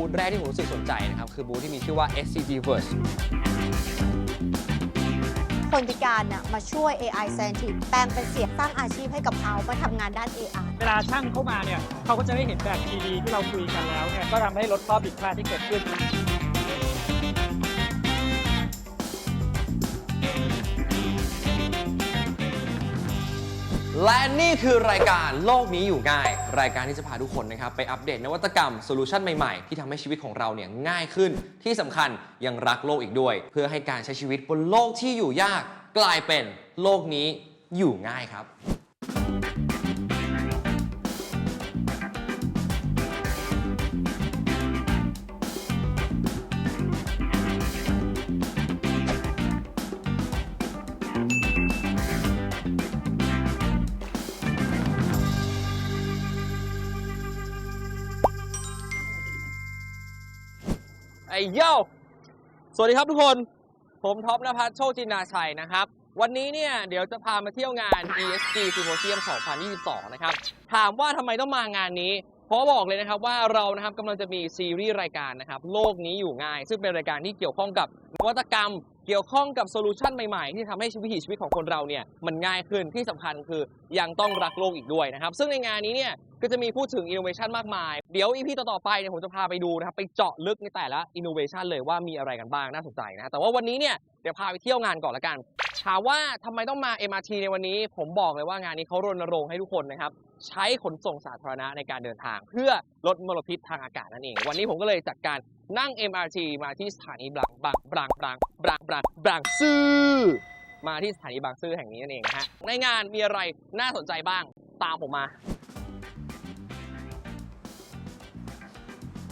บูธแรกที่ผมรู้สึกสนใจนะครับ คือบูธที่มีชื่อว่า SCG Verse คนพิการน่ะมาช่วย AI Scientist แปลงเป็นเสียงสร้างอาชีพให้กับเขามาทำงานด้าน AI เวลาช่างเข้ามาเนี่ยเขาก็จะได้เห็นแบบ 3D ที่เราคุยกันแล้วเนี่ยก็ทำให้ลดข้อผิดพลาดที่เกิดขึ้น และนี่คือรายการโลกนี้อยู่ง่าย รายการที่จะพาทุกคนนะครับไปอัปเดตนวัตกรรมโซลูชันใหม่ๆ ที่ทำให้ชีวิตของเราเนี่ยง่ายขึ้น ที่สำคัญยังรักโลกอีกด้วย เพื่อให้การใช้ชีวิตบนโลกที่อยู่ยาก กลายเป็นโลกนี้อยู่ง่ายครับ โย่สวัสดีครับทุกคน ผมท็อปนภัสโชคจินดาชัยนะครับ วันนี้เนี่ยเดี๋ยวจะพามาเที่ยวงาน ESG Symposium 2022 นะครับ ถามว่าทำไมต้องมางานนี้ เพราะบอกเลยนะครับว่าเรานะครับกำลังจะมีซีรีส์รายการนะครับ โลกนี้อยู่ง่าย ซึ่งเป็นรายการที่เกี่ยวข้องกับนวัตกรรม เกี่ยวข้องกับโซลูชันใหม่ๆ ที่ทำให้ชีวิตชีวิตของคนเราเนี่ยมันง่ายขึ้นที่สำคัญคือยังต้องรักโลกอีกด้วยนะครับ ซึ่งในงานนี้เนี่ยก็จะมีพูดถึงอินโนเวชันมากมาย เดี๋ยวอีพีต่อ ๆ ไปเนี่ยผมจะพาไปดูนะครับ ไปเจาะลึกในแต่ละอินโนเวชันเลยว่ามีอะไรกันบ้างน่าสนใจนะแต่ว่าวันนี้เนี่ยเดี๋ยวพาไปเที่ยวงานก่อนละกัน ถามว่าทำไมต้องมา MRT ในวันนี้ ผมบอกเลยว่างานนี้เขารณรงค์ให้ทุกคนนะครับ ใช้ขนส่งสาธารณะในการเดินทาง เพื่อลดมลพิษทางอากาศนั่นเอง วันนี้ผมก็เลยจัดการนั่ง MRT มาที่สถานีบางบางบางบางบางบางบางซื่อมาที่สถานีบางซื่อแห่งนี้นั่นเองนะฮะในงานมีอะไรน่าสนใจบ้างตามผมมา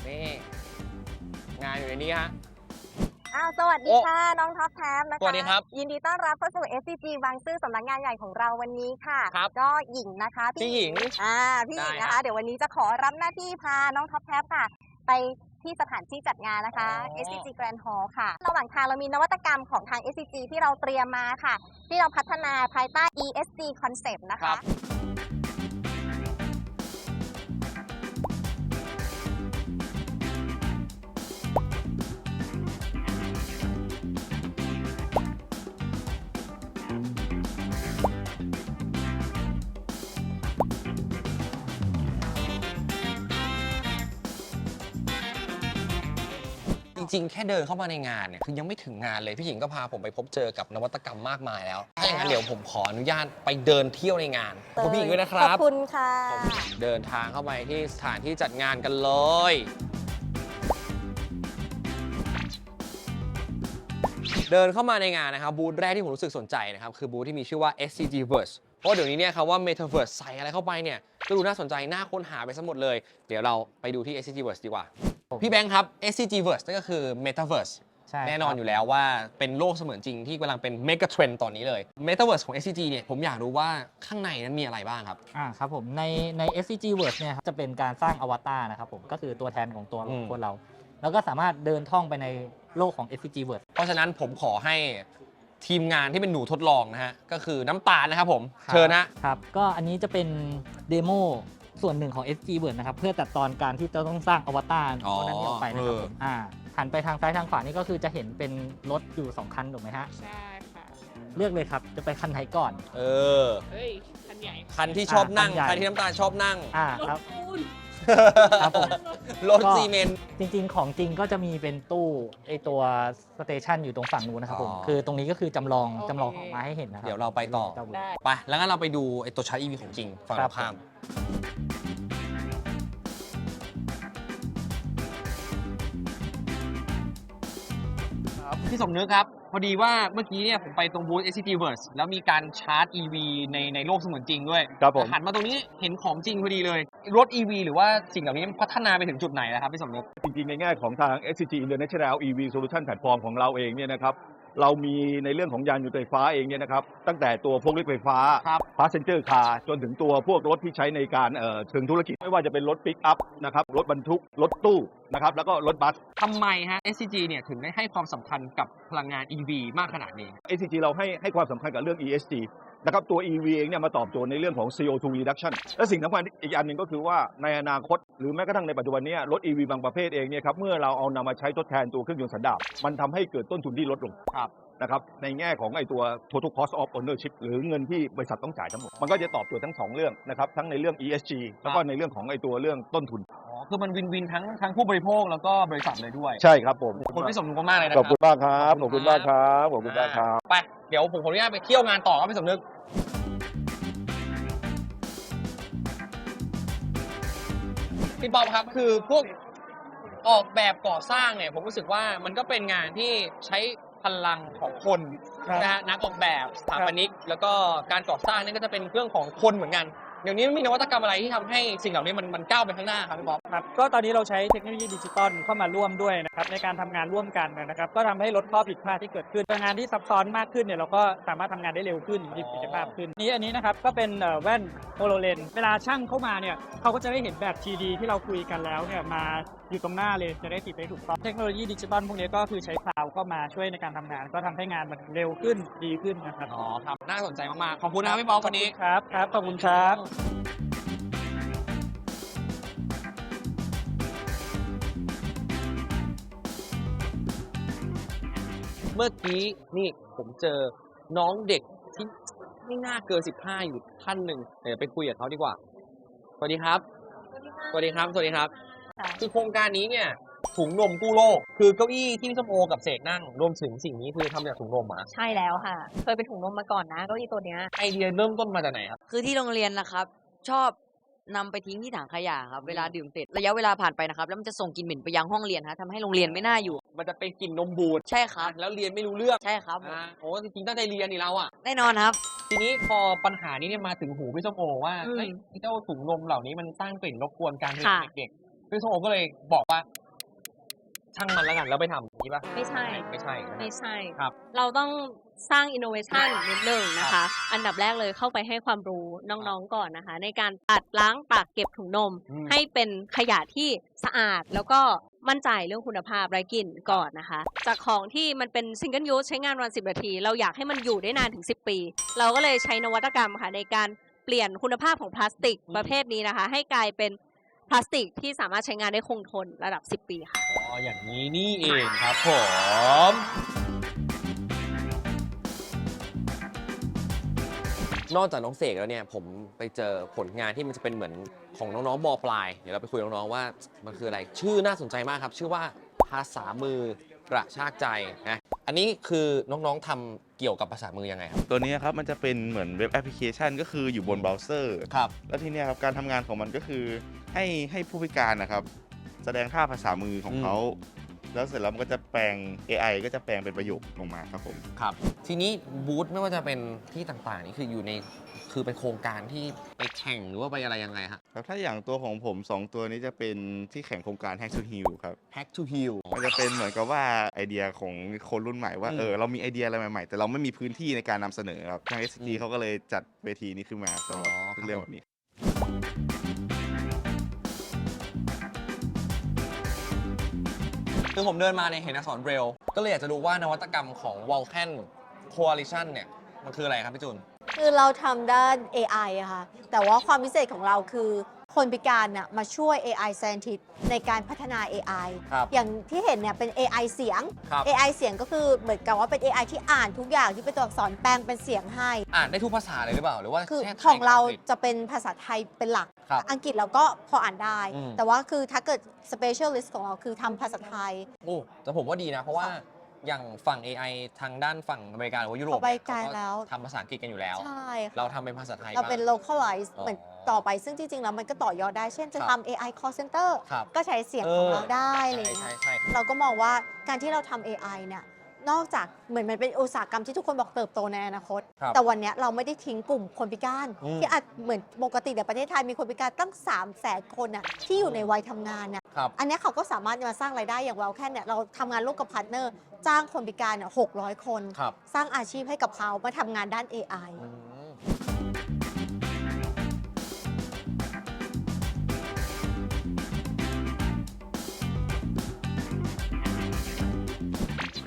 นี่งานอยู่ในนี้ฮะ อ้าวสวัสดีโอ้ค่ะ น้องท็อปแท็บนะคะสวัสดีครับยินดีต้อนรับเข้าสู่ SCG บางซื่อสำนักงานใหญ่ของเราวันนี้ค่ะครับก็หญิงนะคะพี่หญิงอ่าพี่หญิงได้นะครัคะบเดี๋ยววันนี้จะขอรับหน้าที่พาน้องท็อปแท็บค่ะ ไปที่สถานที่จัดงานนะคะอ๋อ SCG Grand Hall ค่ะ ระหว่างทางเรามีนวัตกรรมของทาง SCG ที่เราเตรียมมาค่ะ ที่เราพัฒนาภายใต้ ESG Concept นะครัคะ ริงๆ แค่เดินเข้ามาในงานเนี่ยคือยังไม่ถึงงานเลยพี่หญิงก็พาผมไปพบเจอกับนวัตกรรมมากมายแล้วถ้าอย่างนั้นเดี๋ยวผมขออนุญาตไปเดินเที่ยวในงานขอบคุณพี่หญิงด้วยนะคขรัอบบคุณค่ะ เดินทางเข้าไปที่สถานที่จัดงานกันเลย เดินเข้ามาในงานนะครับ บูธแรกที่ผมรู้สึกสนใจนะครับ คือบูธที่มีชื่อว่า SCG Verse เพราะว่าเดี๋ยวนี้เนี่ยคำว่า Metaverse ใส่อะไรเข้าไปเนี่ยก็ดูน่าสนใจน่าค้นหาไปซะหมดเลย เดี๋ยวเราไปดูที่ SCG Verse ดีกว่า พี่แบงค์ครับ SCG Verse นั่นก็คือ Metaverse ใช่แน่นอนอยู่แล้วว่าเป็นโลกเสมือนจริงที่กำลังเป็นเมกะเทรนด์ตอนนี้เลย Metaverse ของ SCG เนี่ยผมอยากรู้ว่าข้างในนั้นมีอะไรบ้างครับ อ่าครับผมในใน SCG Verse เนี่ยครับจะเป็นการสร้างอวตารนะครับผมก็คือตัวแทนของตัวอืม คนเรา แล้วก็สามารถเดินท่องไปในโลกของ SCG Verse เพราะฉะนั้นผมขอให้ทีมงานที่เป็นหนูทดลองนะฮะ ก็คือน้ำตาลนะครับผม เชิญนะครับก็อันนี้จะเป็นเดโม ส่วนหนึ่งของ SCG Verse นะครับเพื่อตัดตอนการที่จะต้องสร้างอวตารอ๋อตัวนั้นออกไปนะครับเออผมอ่าหันไปทางซ้ายทางขวานี่ก็คือจะเห็นเป็นรถอยู่2คันถูกไหมฮะใช่ค่ะ เลือกเลยครับจะไปคันไหนก่อน เออ เฮ้ย คันใหญ่คันที่ชอบนั่ง อะคันใหญ่คันที่น้ำตาลชอบนั่ง อ่าครับ ปูนครับผม รถก็ ซีเมนต์ จริงๆ ของจริงก็จะมีเป็นตู้ ไอตัวสเตชันอยู่ตรงฝั่งนู้นนะครับผมอ๋อ คือตรงนี้ก็คือจำลองโอเค จำลองออกมาให้เห็นนะครับ เดี๋ยวเราไปต่อเจ้าเวิร์ดได้ ไป แล้วงั้นเราไปดูไอ้ตัวชาร์จ EV ของจริงฝั่งตรงข้าม พี่สมนึกครับ พอดีว่าเมื่อกี้เนี่ยผมไปตรงบูธ SCT Verse แล้วมีการชาร์จ EV ในในโลกเสมือนจริงด้วยครับผม หันมาตรงนี้เห็นของจริงพอดีเลย รถ EV หรือว่าสิ่งเหล่านี้มันพัฒนาไปถึงจุดไหนแล้วครับพี่สมนึก จริงๆในแง่ของทาง SCG International EV Solution Platform ของเราเองเนี่ยนะครับ เรามีในเรื่องของยานยนต์ไฟฟ้าเองเนี่ยนะครับ ตั้งแต่ตัวพวกรถไฟฟ้าครับ passenger car จนถึงตัวพวกรถที่ใช้ในการเอ่อเชิงธุรกิจไม่ว่าจะเป็นรถปิกอัพนะครับรถบรรทุกรถตู้นะครับแล้วก็รถบัส ทำไมฮะ SCG เนี่ยถึงได้ให้ความสำคัญกับพลังงาน EV มากขนาดนี้ SCG เราให้ให้ความสำคัญกับเรื่อง ESG นะครับตัว EV เองเนี่ยมาตอบโจทย์ในเรื่องของ CO2 reduction และสิ่งสำคัญอีกอันหนึ่งก็คือว่าในอนาคต หรือแม้กระทั่งในปัจจุบันนี้รถ EV บางประเภทเองเนี่ยครับเมื่อเราเอานำมาใช้ทดแทนตัวเครื่องยนต์สันดาปมันทำให้เกิดต้นทุนที่ลดลงครับ นะครับในแง่ของไอ้ตัว total cost of ownership หรือเงินที่บริษัทต้องจ่ายทั้งหมด มันก็จะตอบโจทย์ทั้งสองเรื่องนะครับทั้งในเรื่อง ESG แล้วก็ในเรื่องของไอ้ตัวเรื่องต้นทุนอ๋อคือมันวินวินทั้งทั้งผู้บริโภคแล้วก็บริษัทเลยด้วย ใช่ครับผมขอบคุณพี่สมนึกมากๆเลยนะคขรัอบคุณมากครับขอบคุณมากครับขอบคุณมากครับ ไปเดี๋ยวผมขออนุญาตไปเที่ยวงานต่อครับพี่สมนึกพี่ป๊อบครับคือพวกออกแบบก่อสร้างเนี่ยผมรู้สึกว่ามันก็เป็นงานที่ใช้ พลังของคนครับนะฮะนักออกแบบสถาปนิกแล้วก็การก่อสร้างนี่ก็จะเป็นเรื่องของคนเหมือนกัน เดี๋ยวนี้มีนวัตกรรมอะไรที่ทำให้สิ่งเหล่านี้มันมันก้าวไปข้างหน้าครับพี่ป๊อบครับก็ตอนนี้เราใช้เทคโนโลยีดิจิตอลเข้ามาร่วมด้วยนะครับในการทำงานร่วมกันนะครับก็ทำให้ลดข้อผิดพลาดที่เกิดขึ้นงานที่ซับซ้อนมากขึ้นเนี่ยเราก็สามารถทำงานได้เร็วขึ้นมีประสิทธิภาพขึ้นนี่อันนี้นะครับก็เป็นเอ่อแว่นโฮโลเลนเวลาช่างเข้ามาเนี่ยเขาก็จะได้เห็นแบบ 3D ที่เราคุยกันแล้วเนี่ยมาอยู่ตรงหน้าเลยจะได้ติดได้ถูกต้องเทคโนโลยีดิจิตอลพวกนี้ก็คือใช้คลาวด์เข้ามาช่วยในการทำงาน ก็ทำให้งานมันเร็วขึ้นดีขึ้นนะครับอ๋อครับ น่าสนใจมากๆ ขอบคุณนะครับพี่ป๊อบวันนี้ ครับครับขอบคุณครับเมื่อกี้นี่ผมเจอน้องเด็กที่ไม่น่าเกิน15 อยู่ท่านหนึ่งเดี๋ยวไปคุยกับเขาดีกว่า สวัสดีครับ สวัสดีครับ สวัสดีครับค่ะคือโครงการนี้เนี่ย ถุงนมกู้โลก คือเก้าอี้ที่พี่ส้มโอกับเสกนั่งรวมถึงสิ่งนี้คือทำจากถุงนมเหรอะใช่แล้วค่ะ เคยเป็นถุงนมมาก่อนนะเก้าอี้ตัวเนี้ย ไอเดียเริ่มต้นมาจากไหนครับ คือที่โรงเรียนนะครับ ชอบนำไปทิ้งที่ถังขยะครับเวลาดื่มเสร็จระยะเวลาผ่านไปนะครับ แล้วมันจะส่งกลิ่นเหม็นไปยังห้องเรียนฮะทำให้โรงเรียนไม่น่าอยู่ มันจะไปกินนมบูดใช่ครับ แล้วเรียนไม่รู้เรื่องใช่ครับอ่าโอ้จริงๆตั้งใจเรียนนี่เราอะ แน่นอนครับ ทีนี้พอปัญหานี้เนี่ยมาถึงหูพี่ส้มโอว่าอืมเอ้ยไอ้เจ้าถุงนมเหล่านี้มันสร้างกลิ่นรบกวนการเรียนค่ะ ของเด็กๆพี่ส้มโอก็เลยบอกว่า ช่างมันแล้วกันแล้วไปทำอย่างนี้ป่ะไม่ใช่ ไม่ใช่นะไม่ใช่ ครับเราต้องสร้าง innovation นิดหนึ่งนะคะ อันดับแรกเลยเข้าไปให้ความรู้น้องๆก่อนนะคะ ในการตัดล้างปากเก็บถุงนม อืม ให้เป็นขยะที่สะอาดแล้วก็มั่นใจเรื่องคุณภาพไร้กลิ่นก่อนนะคะ จากของที่มันเป็น single use ใช้งานวัน 10 นาที เราอยากให้มันอยู่ได้นานถึง 10 ปี เราก็เลยใช้นวัตกรรมค่ะในการเปลี่ยนคุณภาพของพลาสติกประเภทนี้นะคะ ให้กลายเป็น พลาสติกที่สามารถใช้งานได้คงทนระดับ 10 ปีค่ะ อ๋ออย่างนี้นี่เองครับผม นอกจากน้องเสกแล้วเนี่ย ผมไปเจอผลงานที่มันจะเป็นเหมือนของน้องๆมปลาย เดี๋ยวเราไปคุยกับน้องๆว่ามันคืออะไรชื่อน่าสนใจมากครับ ชื่อว่าภาษามือกระชากใจนะอันนี้คือน้องๆทำ เกี่ยวกับภาษามือยังไงครับ ตัวนี้ครับมันจะเป็นเหมือนเว็บแอปพลิเคชันก็คืออยู่บนเบราว์เซอร์ ครับ แล้วทีเนี้ยครับการทำงานของมันก็คือให้ให้ผู้พิการนะครับ แสดงท่าภาษามือของอืมเขา แล้วเสร็จแล้วมันก็จะแปลง AI ก็จะแปลงเป็นประโยคลงมาครับผม ครับ ทีนี้บูธไม่ว่าจะเป็นที่ต่างๆ นี่คืออยู่ในคือเป็นโครงการที่ไปแข่งหรือว่าไปอะไรยังไงฮะ ครับถ้าอย่างตัวของผม 2 ตัวนี้จะเป็นที่แข่งโครงการ Hack to Heal ครับ Hack to Heal มันจะเป็นเหมือนกับว่าไอเดียของคนรุ่นใหม่ว่าอืม เออเรามีไอเดียอะไรใหม่ๆ แต่เราไม่มีพื้นที่ในการนำเสนอครับทาง SG อืมเขาก็เลยจัดเวทีนี้ขึ้นมาสำหรับอ๋อครับเรื่องแบบนี้ คือผมเดินมาในยเห็นอักษรเบรลก็เลยอยากจะรู้ว่านวัตกรรมของ w a l k a n Coalition เนี่ย มันคืออะไรครับพี่จุน คือเราทำด้าน AI อะค่ะ แต่ว่าความพิเศษของเราคือ คนพิการน่ะมาช่วย AI scientist ในการพัฒนา AI ครับ อย่างที่เห็นเนี่ยเป็น AI เสียง ครับ AI เสียงก็คือเหมือนกับว่าเป็น AI ที่อ่านทุกอย่างที่เป็นตัวอักษรแปลงเป็นเสียงให้ อ่านได้ทุกภาษาเลยหรือเปล่าหรือว่าคือแค่ไทยของเรากับอังกฤษ จะเป็นภาษาไทยเป็นหลัก ครับอังกฤษเราก็พออ่านได้ อืม แต่ว่าคือถ้าเกิด specialist ของเราคือทำภาษาไทย โอ้แต่ผมว่าดีนะ เพราะว่าอย่างฝั่ง AI ทางด้านฝั่งอเมริกาหรือว่ายุโรปเขาไปเนี่ยไกลเขาก็แล้ว ทำภาษาอังกฤษกันอยู่แล้ว ใช่ค่ะเราทำเป็นภาษาไทยเราเป็น บ้ง localize อ๋อเหมือน ต่อไปซึ่งจริงๆแล้วมันก็ต่อยอดได้ เช่นจะครับทำ AI call center ครับก็ใช้เสียงของเราได้อะไรอย่างใช่เงี้ยใช่ใช่เราก็มองว่าการที่เราทำ AI เนี่ยนอกจากเหมือนมันเป็นอุตสาหกรรมที่ทุกคนบอกเติบโตในอนาคต ครับแต่วันเนี้ยเราไม่ได้ทิ้งกลุ่มคนพิการ อืม ที่อาจเหมือนปกติในประเทศไทยมีคนพิการตั้ง 3 0 0แสนคนน่ะที่อยู่ในวัยทำงานน่ะ ครับ อันเนี้ยเขาก็สามารถมาสร้างรายได้อย่างเราแค่เนี่ยเราทำงานร่วมกับพาร์ทเนอร์ จ้างคนพิการเนี่ย600คน ครับ สร้างอาชีพให้กับเขามาทำงานด้าน AI อืม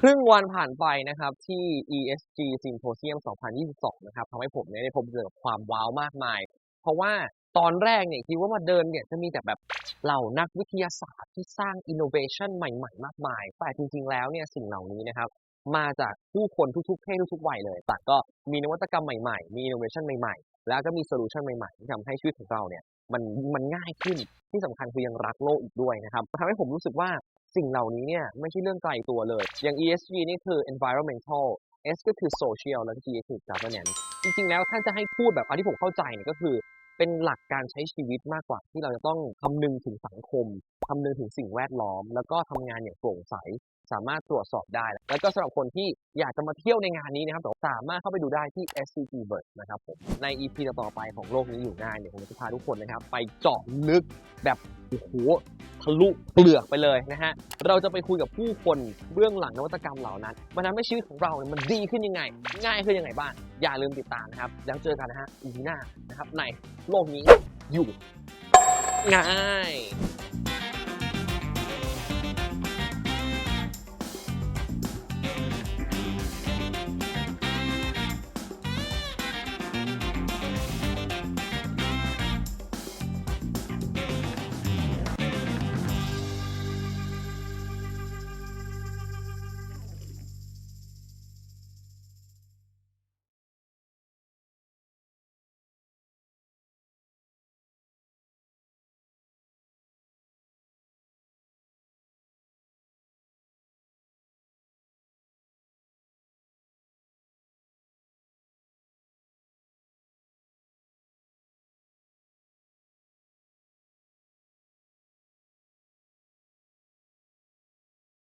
ครึ่งวันผ่านไปนะครับที่ ESG Symposium 2022 นะครับทำให้ผมเนี่ยได้พบเจอกับความว้าวมากมาย เพราะว่าตอนแรกเนี่ยคิดว่ามาเดินเนี่ยจะมีแต่แบบเหล่านักวิทยาศาสตร์ที่สร้าง innovation ใหม่ๆ มากมาย แต่จริงๆแล้วเนี่ยสิ่งเหล่านี้นะครับมาจากผู้คนทุกๆเพศทุกๆวัยเลย แต่ก็มีนวัตกรรมใหม่ๆ มี innovation ใหม่ๆ แล้วก็มี solution ใหม่ๆ ที่ทำให้ชีวิตของเราเนี่ยมันมันง่ายขึ้นที่สำคัญคือยังรักโลกอีกด้วยนะครับทำให้ผมรู้สึกว่า สิ่งเหล่านี้เนี่ยไม่ใช่เรื่องไกลตัวเลย อย่าง ESG นี่คือ environmental S ก็คือ social แล้วก็ G ก็คือ governance จริงๆ แล้วท่านจะให้พูดแบบอันที่ผมเข้าใจเนี่ยก็คือเป็นหลักการใช้ชีวิตมากกว่าที่เราจะต้องคำนึงถึงสังคมคำนึงถึงสิ่งแวดล้อม แล้วก็ทำงานอย่างโปร่งใส สามารถตรวจสอบได้ แล้วก็สำหรับคนที่อยากจะมาเที่ยวในงานนี้นะครับสามารถเข้าไปดูได้ที่ SCG Bird นะครับผมใน EP ต่อไปของโลกนี้อยู่ง่ายเนี่ยผมจะพาทุกคนนะครับ ไปเจาะลึกแบบโอ้โหทะลุเปลือกไปเลยนะฮะ เราจะไปคุยกับผู้คนเบื้องหลังนวัตกรรมเหล่านั้น มันทำให้ชีวิตของเราเนี่ยมันดีขึ้นยังไง ง่ายขึ้นยังไงบ้าง อย่าลืมติดตามนะครับ แล้วเจอกันนะฮะ EP หน้านะครับในโลกนี้อยู่ง่าย